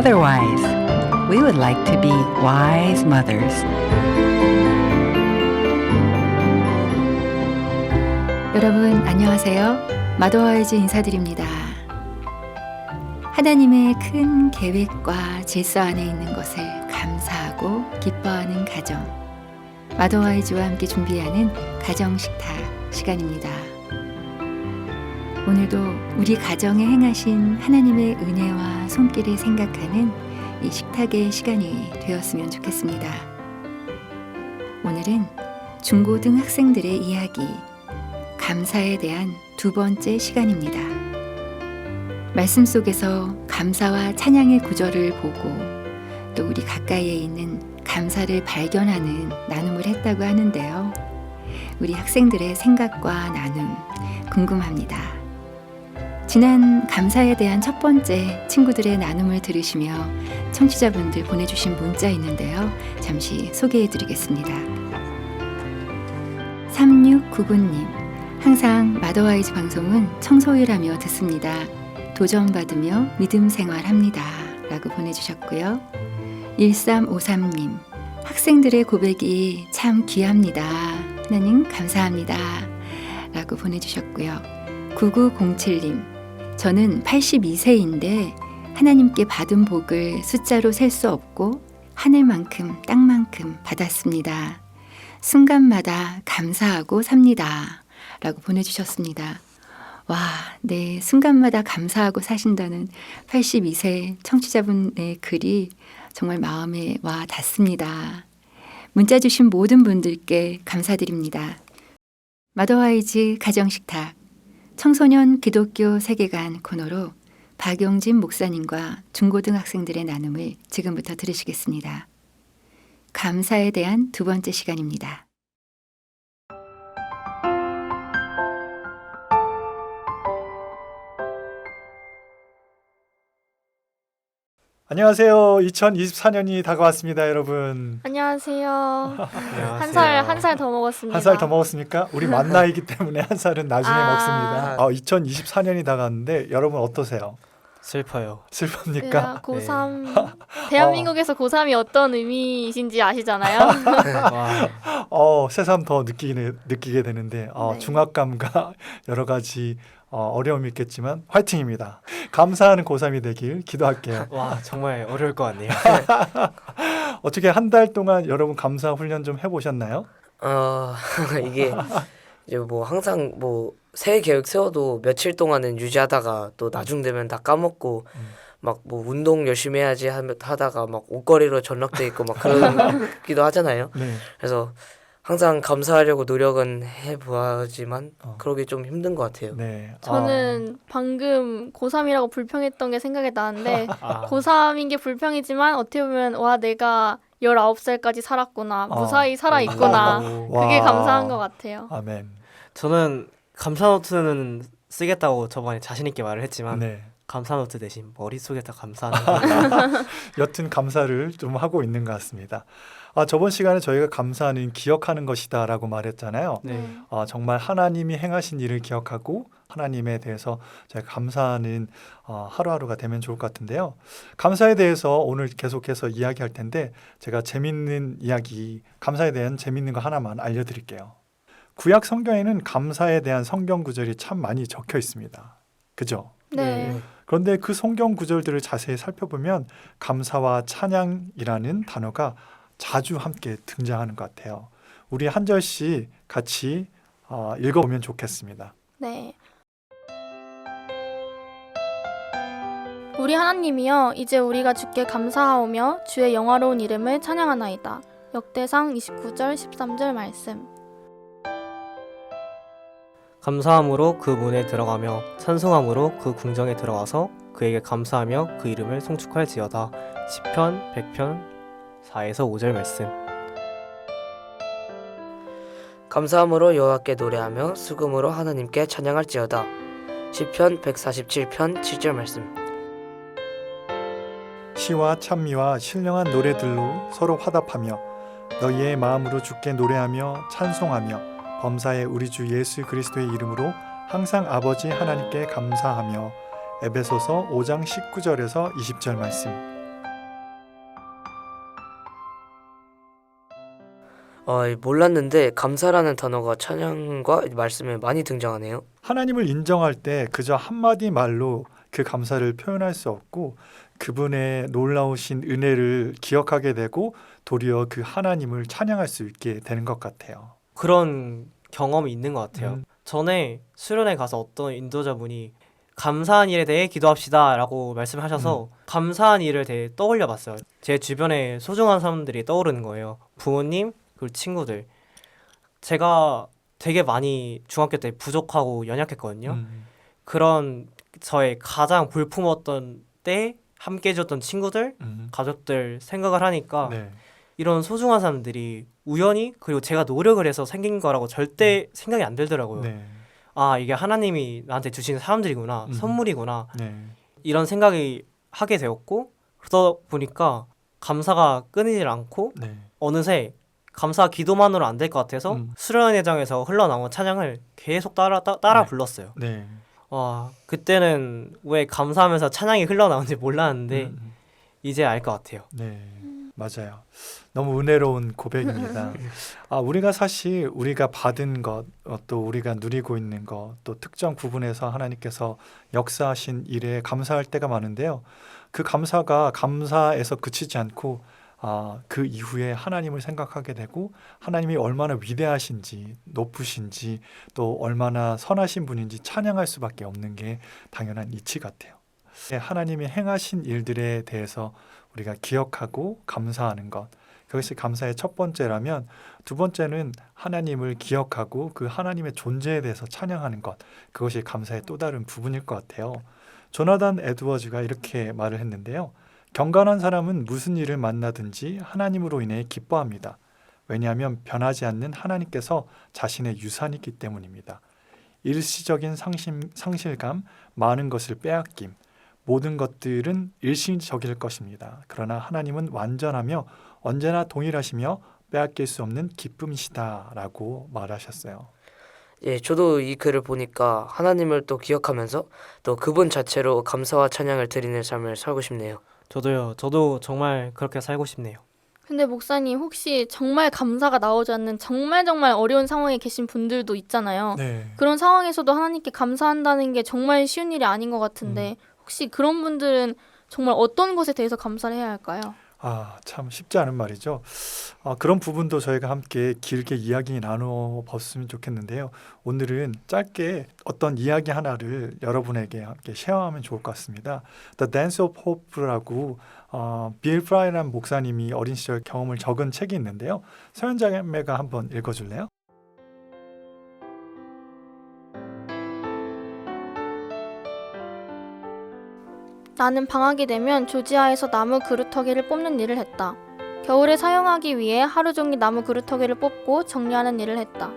otherwise. We would like to be wise mothers. 여러분 안녕하세요. 마더와이즈 인사드립니다. 하나님의 큰 계획과 질서 안에 있는 것을 감사하고 기뻐하는 가정. 마더와이즈와 함께 준비하는 가정 식탁 시간입니다. 오늘도 우리 가정에 행하신 하나님의 은혜와 손길을 생각하는 이 식탁의 시간이 되었으면 좋겠습니다. 오늘은 중고등 학생들의 이야기 감사에 대한 두 번째 시간입니다. 말씀 속에서 감사와 찬양의 구절을 보고 또 우리 가까이에 있는 감사를 발견하는 나눔을 했다고 하는데요. 우리 학생들의 생각과 나눔 궁금합니다. 지난 감사에 대한 첫 번째 친구들의 나눔을 들으시며 청취자분들 보내주신 문자 있는데요. 잠시 소개해 드리겠습니다. 3699님. 항상 마더와이즈 방송은 청소일하며 듣습니다. 도전받으며 믿음 생활합니다. 라고 보내주셨고요. 1353님. 학생들의 고백이 참 귀합니다. 하나님 감사합니다. 라고 보내주셨고요. 9907님. 저는 82세인데 하나님께 받은 복을 숫자로 셀 수 없고 하늘만큼 땅만큼 받았습니다. 순간마다 감사하고 삽니다. 라고 보내주셨습니다. 와, 네. 순간마다 감사하고 사신다는 82세 청취자분의 글이 정말 마음에 와 닿습니다. 문자 주신 모든 분들께 감사드립니다. 마더와이즈 가정식탁 청소년 기독교 세계관 코너로 박용진 목사님과 중고등 학생들의 나눔을 지금부터 들으시겠습니다. 감사에 대한 두 번째 시간입니다. 안녕하세요. 2024년이 다가왔습니다, 여러분. 안녕하세요. 한 살 한 살 더 먹었습니다. 한 살 더 먹었습니까? 우리 만 나이기 때문에 한 살은 나중에 아. 먹습니다. 어, 2024년이 다가왔는데 여러분 어떠세요? 슬퍼요. 슬픕니까? 고3 대한민국에서 고3이 어떤 의미이신지 아시잖아요. 와, 어, 새삼 더 느끼게, 느끼게 되는데 어, 네. 중압감과 여러 가지 어, 어려움이 있겠지만 화이팅입니다. 감사하는 고3이 되길 기도할게요. 와 정말 어려울 것 같네요. 어떻게 한 달 동안 여러분 감사 훈련 좀 해보셨나요? 어 이게 이제 뭐 항상 뭐 새해 계획 세워도 며칠 동안은 유지하다가 또 나중 되면 다 까먹고 음. 막뭐 운동 열심히 해야지 하다가 막 옷걸이로 전락돼 있고 막 그러기도 하잖아요. 네. 그래서 항상 감사하려고 노력은 해보지만 어. 그러기 좀 힘든 것 같아요. 네. 저는 방금 고3이라고 불평했던 게 생각이 나는데 아, 고3인 게 불평이지만 어떻게 보면 와 내가 19살까지 살았구나. 어. 무사히 살아 있구나. 어, 그게 와. 감사한 것 같아요. 아멘. 저는 감사 노트는 쓰겠다고 저번에 자신 있게 말을 했지만 네. 감사 노트 대신 머릿속에다 감사하는 거. 여튼 감사를 좀 하고 있는 것 같습니다. 아, 저번 시간에 저희가 감사는 기억하는 것이다라고 말했잖아요. 네. 아, 정말 하나님이 행하신 일을 기억하고 하나님에 대해서 저희가 감사하는 어, 하루하루가 되면 좋을 것 같은데요. 감사에 대해서 오늘 계속해서 이야기할 텐데 제가 재밌는 이야기, 감사에 대한 재밌는 거 하나만 알려드릴게요. 구약 성경에는 감사에 대한 성경 구절이 참 많이 적혀 있습니다. 그죠? 네. 그런데 그 성경 구절들을 자세히 살펴보면 감사와 찬양이라는 단어가 자주 함께 등장하는 것 같아요. 우리 한 절씩 같이 어, 읽어보면 좋겠습니다. 네. 우리 하나님이여 이제 우리가 주께 감사하오며 주의 영화로운 이름을 찬양하나이다. 역대상 29절 13절 말씀. 감사함으로 그 문에 들어가며 찬송함으로 그 궁정에 들어와서 그에게 감사하며 그 이름을 송축할지어다. 시편 100편 4에서 5절 말씀. 감사함으로 여호와께 노래하며 수금으로 하나님께 찬양할지어다. 시편 147편 7절 말씀. 시와 찬미와 신령한 노래들로 서로 화답하며 너희의 마음으로 주께 노래하며 찬송하며 범사의 우리 주 예수 그리스도의 이름으로 항상 아버지 하나님께 감사하며 에베소서 5장 19절에서 20절 말씀 어, 몰랐는데 감사라는 단어가 찬양과 말씀에 많이 등장하네요. 하나님을 인정할 때 그저 한마디 말로 그 감사를 표현할 수 없고 그분의 놀라우신 은혜를 기억하게 되고 도리어 그 하나님을 찬양할 수 있게 되는 것 같아요. 그런 경험이 있는 것 같아요. 음. 전에 수련회 가서 어떤 인도자분이 감사한 일에 대해 기도합시다라고 말씀하셔서 감사한 일을 대해 떠올려 봤어요. 제 주변에 소중한 사람들이 떠오르는 거예요. 부모님, 그리고 친구들. 제가 되게 많이 중학교 때 부족하고 연약했거든요. 음. 그런 저의 가장 볼품었던 때 함께 해줬던 친구들, 음. 가족들 생각을 하니까 네. 이런 소중한 사람들이 우연히 그리고 제가 노력을 해서 생긴 거라고 절대 생각이 안 들더라고요. 네. 아 이게 하나님이 나한테 주신 사람들이구나 음. 선물이구나 네. 이런 생각이 하게 되었고 그러다 보니까 감사가 끊이질 않고 네. 어느새 감사 기도만으로 안 될 것 같아서 음. 수련회장에서 흘러나온 찬양을 계속 따라 따, 따라 네. 불렀어요. 네. 와 그때는 왜 감사하면서 찬양이 흘러나오는지 몰랐는데 음. 이제 알 것 같아요. 네, 맞아요. 너무 은혜로운 고백입니다. 아, 우리가 사실 우리가 받은 것, 어, 또 우리가 누리고 있는 것, 또 특정 부분에서 하나님께서 역사하신 일에 감사할 때가 많은데요. 그 감사가 감사에서 그치지 않고 아, 그 이후에 하나님을 생각하게 되고 하나님이 얼마나 위대하신지 높으신지 또 얼마나 선하신 분인지 찬양할 수밖에 없는 게 당연한 이치 같아요. 네, 하나님이 행하신 일들에 대해서 우리가 기억하고 감사하는 것. 그것이 감사의 첫 번째라면 두 번째는 하나님을 기억하고 그 하나님의 존재에 대해서 찬양하는 것. 그것이 감사의 또 다른 부분일 것 같아요. 조나단 에드워즈가 이렇게 말을 했는데요. 경건한 사람은 무슨 일을 만나든지 하나님으로 인해 기뻐합니다. 왜냐하면 변하지 않는 하나님께서 자신의 유산이기 때문입니다. 일시적인 상심, 상실감, 많은 것을 빼앗김, 모든 것들은 일시적일 것입니다. 그러나 하나님은 완전하며 언제나 동일하시며 빼앗길 수 없는 기쁨이시다라고 말하셨어요. 예, 저도 이 글을 보니까 하나님을 또 기억하면서 또 그분 자체로 감사와 찬양을 드리는 삶을 살고 싶네요. 저도요. 저도 정말 그렇게 살고 싶네요. 근데 목사님 혹시 정말 감사가 나오지 않는 정말 정말 어려운 상황에 계신 분들도 있잖아요. 네. 그런 상황에서도 하나님께 감사한다는 게 정말 쉬운 일이 아닌 것 같은데 혹시 그런 분들은 정말 어떤 것에 대해서 감사를 해야 할까요? 아, 참 쉽지 않은 말이죠. 아, 그런 부분도 저희가 함께 길게 이야기 나누어 봤으면 좋겠는데요. 오늘은 짧게 어떤 이야기 하나를 여러분에게 함께 쉐어하면 좋을 것 같습니다. The Dance of Hope라고 어, 빌 프라이란 목사님이 어린 시절 경험을 적은 책이 있는데요. 서현자매가 한번 읽어줄래요? 나는 방학이 되면 조지아에서 나무 그루터기를 뽑는 일을 했다. 겨울에 사용하기 위해 하루 종일 나무 그루터기를 뽑고 정리하는 일을 했다.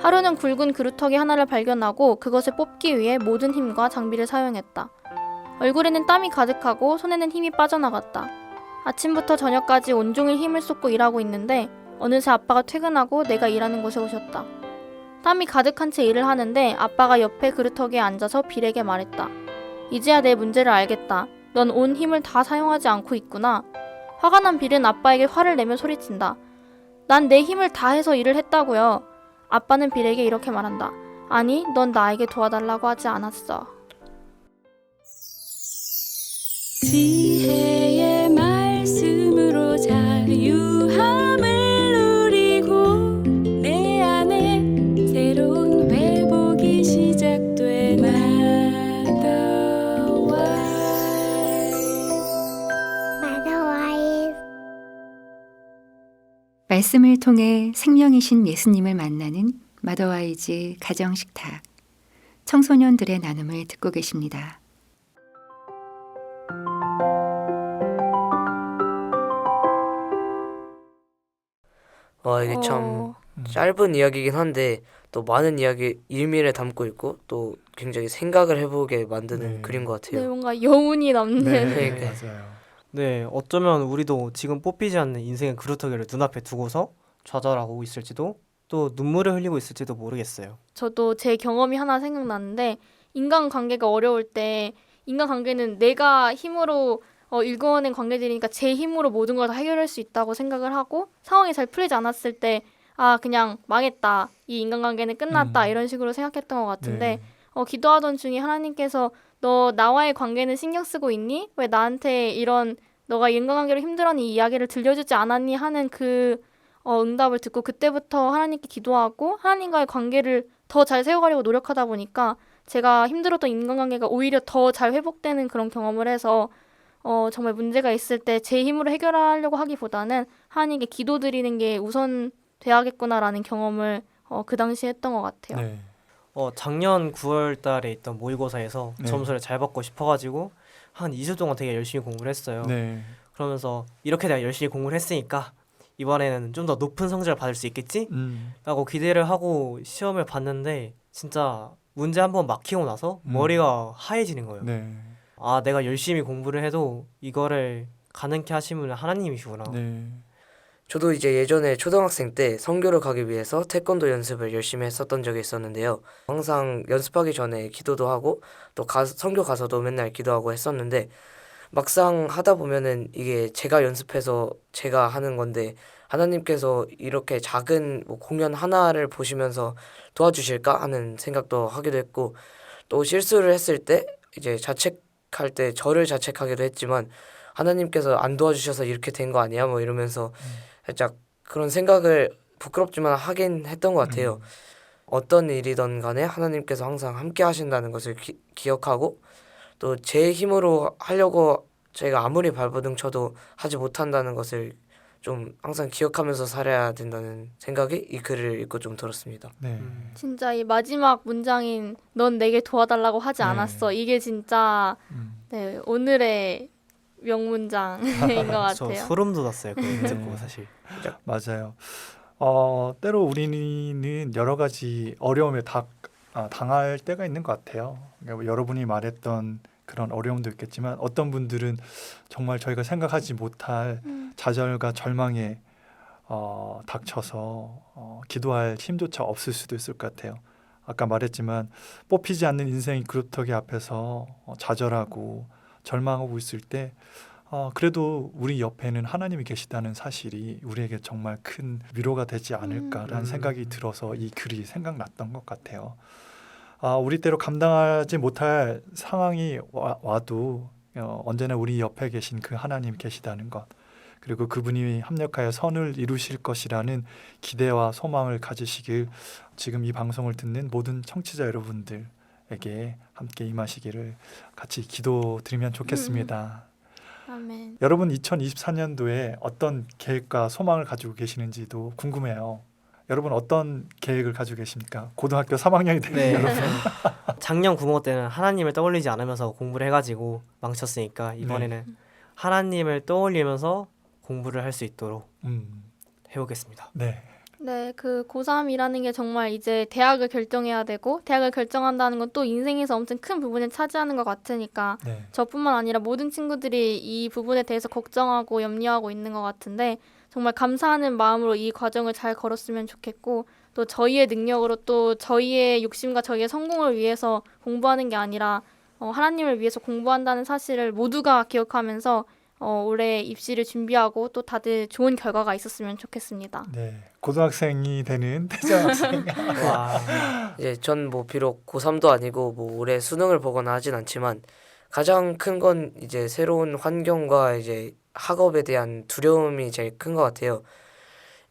하루는 굵은 그루터기 하나를 발견하고 그것을 뽑기 위해 모든 힘과 장비를 사용했다. 얼굴에는 땀이 가득하고 손에는 힘이 빠져나갔다. 아침부터 저녁까지 온종일 힘을 쏟고 일하고 있는데 어느새 아빠가 퇴근하고 내가 일하는 곳에 오셨다. 땀이 가득한 채 일을 하는데 아빠가 옆에 그루터기에 앉아서 빌에게 말했다. 이제야 내 문제를 알겠다. 넌 온 힘을 다 사용하지 않고 있구나. 화가 난 빌은 아빠에게 화를 내며 소리친다. 난 내 힘을 다해서 일을 했다고요. 아빠는 빌에게 이렇게 말한다. 아니, 넌 나에게 도와달라고 하지 않았어. 지혜의 말씀을 통해 생명이신 예수님을 만나는 마더와이즈 가정식탁 청소년들의 나눔을 듣고 계십니다. 와, 이게 참 어, 음. 짧은 이야기이긴 한데 또 많은 이야기 일미를 담고 있고 또 굉장히 생각을 해보게 만드는 네. 글인 것 네, 같아요. 뭔가 여운이 남는. 네, 네. 맞아요. 네, 어쩌면 우리도 지금 뽑히지 않는 인생의 그루터기를 눈앞에 두고서 좌절하고 있을지도 또 눈물을 흘리고 있을지도 모르겠어요. 저도 제 경험이 하나 생각나는데 인간 관계가 어려울 때 인간 관계는 내가 힘으로 어, 일궈낸 관계들이니까 제 힘으로 모든 걸 다 해결할 수 있다고 생각을 하고 상황이 잘 풀리지 않았을 때 아 그냥 망했다 이 인간관계는 끝났다 음. 이런 식으로 생각했던 것 같은데 네. 어, 기도하던 중에 하나님께서 너 나와의 관계는 신경 쓰고 있니? 왜 나한테 이런 너가 인간관계로 힘들어하는 이 이야기를 들려주지 않았니? 하는 그 어, 응답을 듣고 그때부터 하나님께 기도하고 하나님과의 관계를 더 잘 세워가려고 노력하다 보니까 제가 힘들었던 인간관계가 오히려 더 잘 회복되는 그런 경험을 해서 어, 정말 문제가 있을 때 제 힘으로 해결하려고 하기보다는 하나님께 기도드리는 게 우선 돼야겠구나라는 경험을 어, 그 당시에 했던 것 같아요. 네. 어, 작년 9월 달에 있던 모의고사에서 네. 점수를 잘 받고 싶어가지고 한 2주 동안 되게 열심히 공부를 했어요. 네. 그러면서 이렇게 내가 열심히 공부를 했으니까 이번에는 좀 더 높은 성적을 받을 수 있겠지? 음. 라고 기대를 하고 시험을 봤는데 진짜 문제 한번 막히고 나서 음. 머리가 하얘지는 거예요. 네. 아, 내가 열심히 공부를 해도 이거를 가능케 분은 하나님이시구나. 네. 저도 이제 예전에 초등학생 때 성교를 가기 위해서 태권도 연습을 열심히 했었던 적이 있었는데요. 항상 연습하기 전에 기도도 하고 또 가, 성교 가서도 맨날 기도하고 했었는데 막상 하다 보면은 이게 제가 연습해서 제가 하는 건데 하나님께서 이렇게 작은 뭐 공연 하나를 보시면서 도와주실까 하는 생각도 하기도 했고 또 실수를 했을 때 이제 자책할 때 저를 자책하기도 했지만 하나님께서 안 도와주셔서 이렇게 된 거 아니야 뭐 이러면서 살짝 그런 생각을 부끄럽지만 하긴 했던 것 같아요. 어떤 일이든 간에 하나님께서 항상 함께 하신다는 것을 기, 기억하고 또 제 힘으로 하려고 저희가 아무리 발버둥 쳐도 하지 못한다는 것을 좀 항상 기억하면서 살아야 된다는 생각이 이 글을 읽고 좀 들었습니다. 네. 음. 진짜 이 마지막 문장인 넌 내게 도와달라고 하지 네. 않았어. 이게 진짜 음. 네, 오늘의 명문장인 것 저 같아요. 소름 돋았어요. 그거 네. 듣고 사실. 맞아요. 어, 때로 우리는 여러 가지 어려움에 다, 아, 당할 때가 있는 것 같아요. 그러니까 뭐 여러분이 말했던 그런 어려움도 있겠지만 어떤 분들은 정말 저희가 생각하지 못할 음. 좌절과 절망에 어, 닥쳐서 어, 기도할 힘조차 없을 수도 있을 것 같아요. 아까 말했지만 뽑히지 않는 인생의 그루터기 앞에서 어, 좌절하고 절망하고 있을 때 어, 그래도 우리 옆에는 하나님이 계시다는 사실이 우리에게 정말 큰 위로가 되지 않을까라는 음. 생각이 들어서 이 글이 생각났던 것 같아요. 아, 우리 때로 감당하지 못할 상황이 와, 와도 어, 언제나 우리 옆에 계신 그 하나님 계시다는 것 그리고 그분이 합력하여 선을 이루실 것이라는 기대와 소망을 가지시길 지금 이 방송을 듣는 모든 청취자 여러분들 에게 함께 임하시기를 같이 기도드리면 좋겠습니다. 아멘. 여러분 2024년도에 어떤 계획과 소망을 가지고 계시는지도 궁금해요. 여러분 어떤 계획을 가지고 계십니까? 고등학교 3학년이 되는 네. 여러분. 작년 국어 때는 하나님을 떠올리지 않으면서 공부를 해가지고 망쳤으니까 이번에는 하나님을 떠올리면서 공부를 할 수 있도록 음, 해보겠습니다. 네. 네, 그 고3이라는 게 정말 이제 대학을 결정해야 되고 대학을 결정한다는 건 또 인생에서 엄청 큰 부분을 차지하는 것 같으니까 네. 저뿐만 아니라 모든 친구들이 이 부분에 대해서 걱정하고 염려하고 있는 것 같은데 정말 감사하는 마음으로 이 과정을 잘 걸었으면 좋겠고 또 저희의 능력으로 또 저희의 욕심과 저희의 성공을 위해서 공부하는 게 아니라 어, 하나님을 위해서 공부한다는 사실을 모두가 기억하면서 어, 올해 입시를 준비하고 또 다들 좋은 결과가 있었으면 좋겠습니다. 네. 고등학생이 되는. 와, 이제 전 뭐 비록 고3도 아니고 뭐 올해 수능을 보거나 하진 않지만 가장 큰 건 이제 새로운 환경과 이제 학업에 대한 두려움이 제일 큰 것 같아요.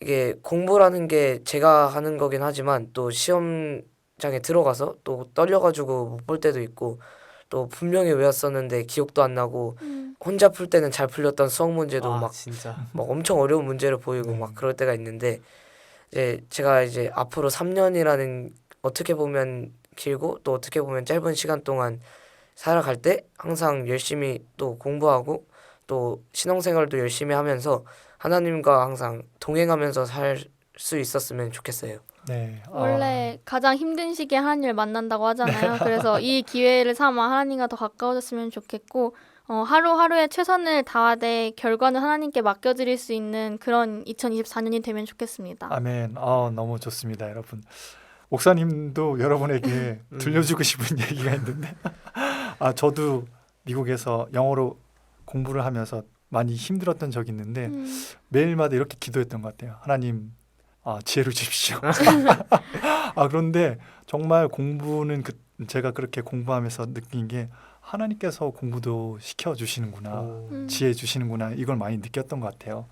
이게 공부라는 게 제가 하는 거긴 하지만 또 시험장에 들어가서 또 떨려가지고 못 볼 때도 있고 또 분명히 외웠었는데 기억도 안 나고 음, 혼자 풀 때는 잘 풀렸던 수학 문제도 와, 막 진짜 막 엄청 어려운 문제를 보이고 네. 막 그럴 때가 있는데 이제 제가 이제 앞으로 3년이라는 어떻게 보면 길고 또 어떻게 보면 짧은 시간 동안 살아갈 때 항상 열심히 또 공부하고 또 신앙생활도 열심히 하면서 하나님과 항상 동행하면서 살 수 있었으면 좋겠어요. 네. 아, 원래 가장 힘든 시기에 하나님을 만난다고 하잖아요. 그래서 이 기회를 삼아 하나님과 더 가까워졌으면 좋겠고 어, 하루하루의 최선을 다하되 결과는 하나님께 맡겨드릴 수 있는 그런 2024년이 되면 좋겠습니다. 아멘. 아, 너무 좋습니다, 여러분. 목사님도 여러분에게 음. 들려주고 싶은 얘기가 있는데, 아 저도 미국에서 영어로 공부를 하면서 많이 힘들었던 적이 있는데 음, 매일마다 이렇게 기도했던 것 같아요. 하나님, 아, 지혜를 주십시오. 아, 그런데 정말 공부는 그, 제가 그렇게 공부하면서 느낀 게 하나님께서 공부도 시켜 주시는구나. 오. 음. 지혜 주시는구나 이걸 많이 느꼈던 것 같아요.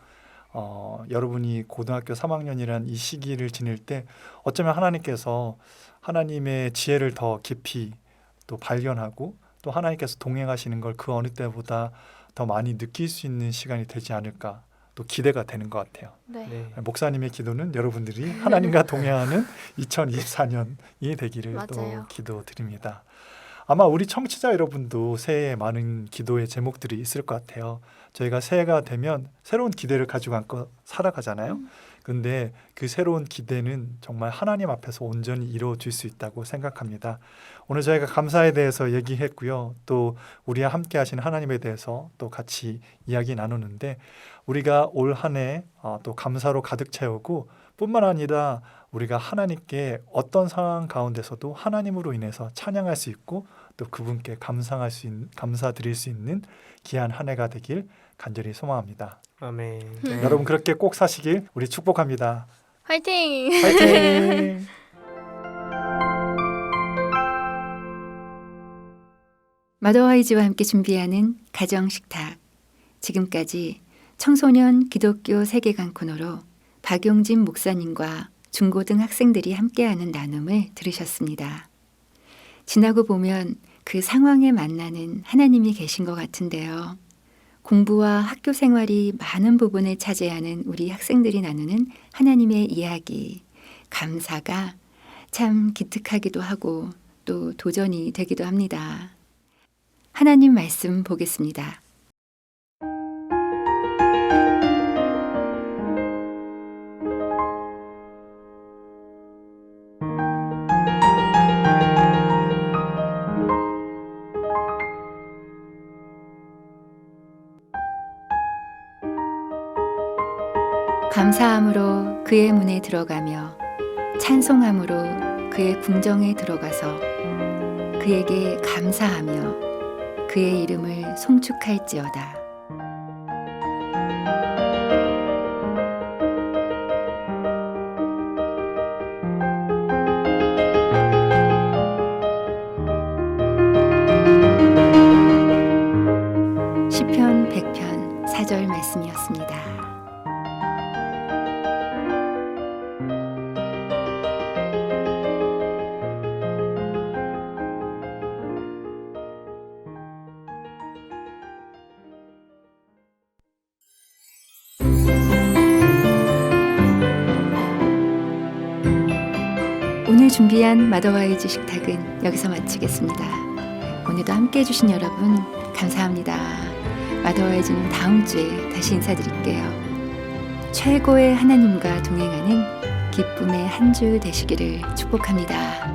어, 여러분이 고등학교 3학년이란 이 시기를 지낼 때 어쩌면 하나님께서 하나님의 지혜를 더 깊이 또 발견하고 또 하나님께서 동행하시는 걸 그 어느 때보다 더 많이 느낄 수 있는 시간이 되지 않을까 또 기대가 되는 것 같아요. 네. 네. 목사님의 기도는 여러분들이 하나님과 동행하는 2024년이 되기를 또 맞아요. 기도드립니다. 아마 우리 청취자 여러분도 새해에 많은 기도의 제목들이 있을 것 같아요. 저희가 새해가 되면 새로운 기대를 가지고 안고 살아가잖아요. 근데 그 새로운 기대는 정말 하나님 앞에서 온전히 이루어질 수 있다고 생각합니다. 오늘 저희가 감사에 대해서 얘기했고요. 또 우리와 함께 하신 하나님에 대해서 또 같이 이야기 나누는데 우리가 올 한해 어, 또 감사로 가득 채우고 뿐만 아니라 우리가 하나님께 어떤 상황 가운데서도 하나님으로 인해서 찬양할 수 있고 또 그분께 감상할 수 있는, 감사드릴 수 있는 귀한 한 해가 되길 간절히 소망합니다. 아멘. 네. 여러분 그렇게 꼭 사시길 우리 축복합니다. 화이팅! 파이팅! 마더와이즈와 함께 준비하는 가정 식탁. 지금까지 청소년 기독교 세계관 코너로 박용진 목사님과 중고등 학생들이 함께하는 나눔을 들으셨습니다. 지나고 보면 그 상황에 만나는 하나님이 계신 것 같은데요. 공부와 학교 생활이 많은 부분을 차지하는 우리 학생들이 나누는 하나님의 이야기, 감사가 참 기특하기도 하고 또 도전이 되기도 합니다. 하나님 말씀 보겠습니다. 감사함으로 그의 문에 들어가며 찬송함으로 그의 궁정에 들어가서 그에게 감사하며 그의 이름을 송축할지어다. 준비한 마더와이즈 식탁은 여기서 마치겠습니다. 오늘도 함께 해주신 여러분 감사합니다. 마더와이즈는 다음 주에 다시 인사드릴게요. 최고의 하나님과 동행하는 기쁨의 한 주 되시기를 축복합니다.